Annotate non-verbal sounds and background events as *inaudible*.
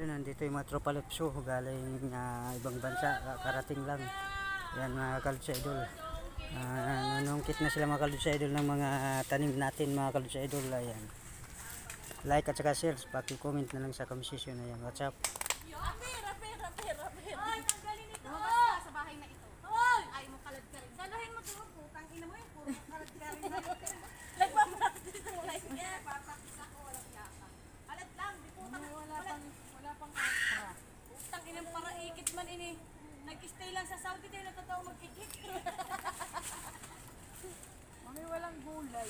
Doon, nandito yung mga tropa galing ah, ibang bansa, ka- karating lang. Yan mga kalutsa idol. Uh, nanungkit na sila mga kalutsa idol ng mga tanim natin mga kalutsa idol. Ayan. Like at saka share, paki-comment na lang sa conversation. Ayan, what's up? Nag-stay lang sa Saudi tayo natatawa mag-ikit. *laughs* Mami, walang gulay.